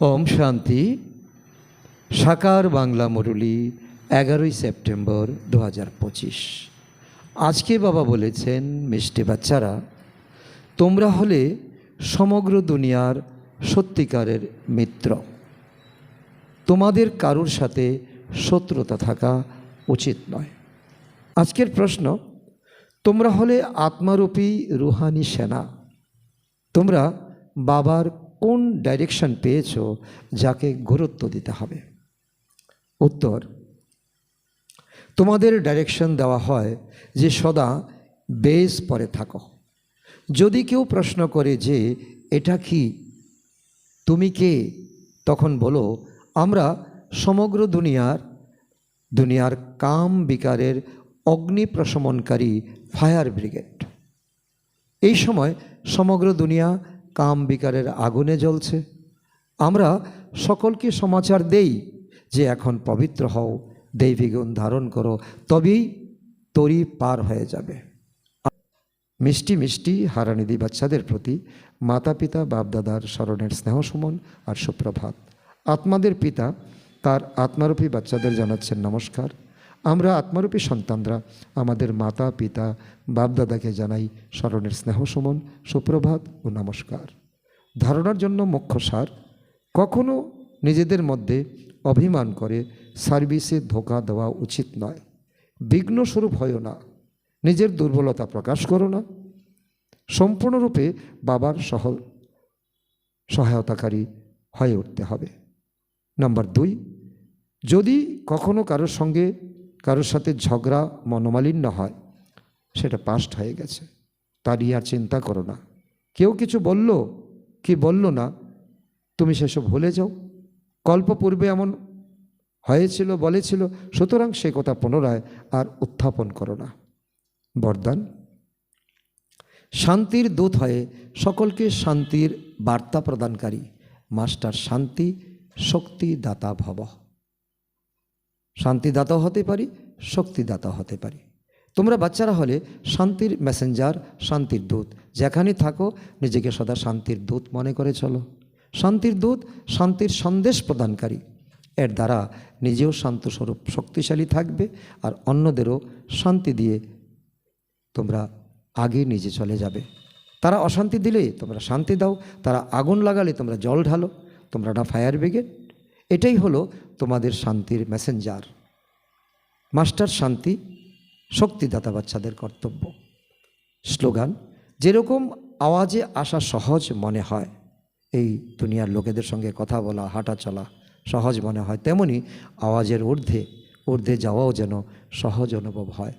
ওম শান্তি। সাকার বাংলা মুরলী, এগারোই সেপ্টেম্বর দু হাজার পঁচিশ। আজকে বাবা বলেছেন, মিষ্টি বাচ্চারা, তোমরা হলে সমগ্র দুনিয়ার সত্যিকারের মিত্র। তোমাদের কারুর সাথে শত্রুতা থাকা উচিত নয়। আজকের প্রশ্ন, তোমরা হলে আত্মারূপী রুহানি সেনা? তোমরা বাবার কোন ডাইরেকশন পেয়েছ যাকে গুরুত্ব দিতে হবে? উত্তর, তোমাদের ডাইরেকশন দেওয়া হয় যে সদা বেস পরে থাকো। যদি কেউ প্রশ্ন করে যে এটা কি, তুমি কে? তখন বলো, আমরা সমগ্র দুনিয়ার দুনিয়ার কাম বিকারের অগ্নি প্রশমনকারী ফায়ার ব্রিগেড এই সময় সমগ্র দুনিয়া কাম বিকারের আগুনে জ্বলছে। আমরা সকলকে সমাচার দেই যে এখন পবিত্র হও, দৈবিক গুণ ধারণ করো, তবেই তরি পার হয়ে যাবে। মিষ্টি মিষ্টি হারানিধি বাচ্চাদের প্রতি মাতা পিতা বাপদাদার স্মরণের স্নেহ সুমন আর সুপ্রভাত। আত্মাদের পিতা, তার আত্মারূপী বাচ্চাদের জানাচ্ছেন নমস্কার। আমরা আত্মারূপী সন্তানরা, আমাদের মাতা, পিতা, বাপদাদাকে জানাই স্মরণের স্নেহ সুমন, সুপ্রভাত ও নমস্কার। ধারণার জন্য মুখ্য সার, কখনো নিজেদের মধ্যে অভিমান করে সার্ভিসে ধোকা দেওয়া উচিত নয়। বিঘ্নস্বরূপ হয়েও না, নিজের দুর্বলতা প্রকাশ করো না। সম্পূর্ণরূপে বাবার সহ সহায়তাকারী হয়ে উঠতে হবে। নাম্বার দুই, যদি কখনো কারোর সঙ্গে কারোর সাথে ঝগড়া মনোমালিন্য হয়, সেটা পাস্ট হয়ে গেছে। তারই আর চিন্তা করো না। কেউ কিছু বলল, কি বলল না, তুমি সেসব ভুলে যাও। কল্প পূর্বে এমন হয়েছিল, বলেছিল, সুতরাং সে কথা পুনরায় আর উত্থাপন করো না। বরদান। শান্তির দূত হয়ে সকলকে শান্তির বার্তা প্রদানকারী, মাস্টার শান্তি, শক্তিদাতা ভব। শান্তিদাতা হতে পারি, শক্তিদাতা হতে পারি। তোমরা বাচ্চারা হলে শান্তির মেসেঞ্জার শান্তির দূত। যেখানে থাকো, নিজেকে সদা শান্তির দূত মনে করে চলো। শান্তির দূত, শান্তির সন্দেশ প্রদানকারী। এর দ্বারা নিজেও শান্তস্বরূপ শক্তিশালী থাকবে আর অন্যদেরও শান্তি দিয়ে তোমরা আগে নিজে চলে যাবে। তারা অশান্তি দিলে তোমরা শান্তি দাও, তারা আগুন লাগালে তোমরা জল ঢালো। তোমরা না ফায়ার ব্রিগেড এটাই হলো তোমাদের শান্তির মেসেঞ্জার মাস্টার শান্তি, শক্তিদাতা বাচ্চাদের কর্তব্য। স্লোগান যেরকম আওয়াজে আসা সহজ মনে হয়, এই দুনিয়ার লোকেদের সঙ্গে কথা বলা, হাঁটা চলা সহজ মনে হয়, তেমনি আওয়াজের ঊর্ধ্বে ঊর্ধ্বে যাওয়াও যেন সহজ অনুভব হয়।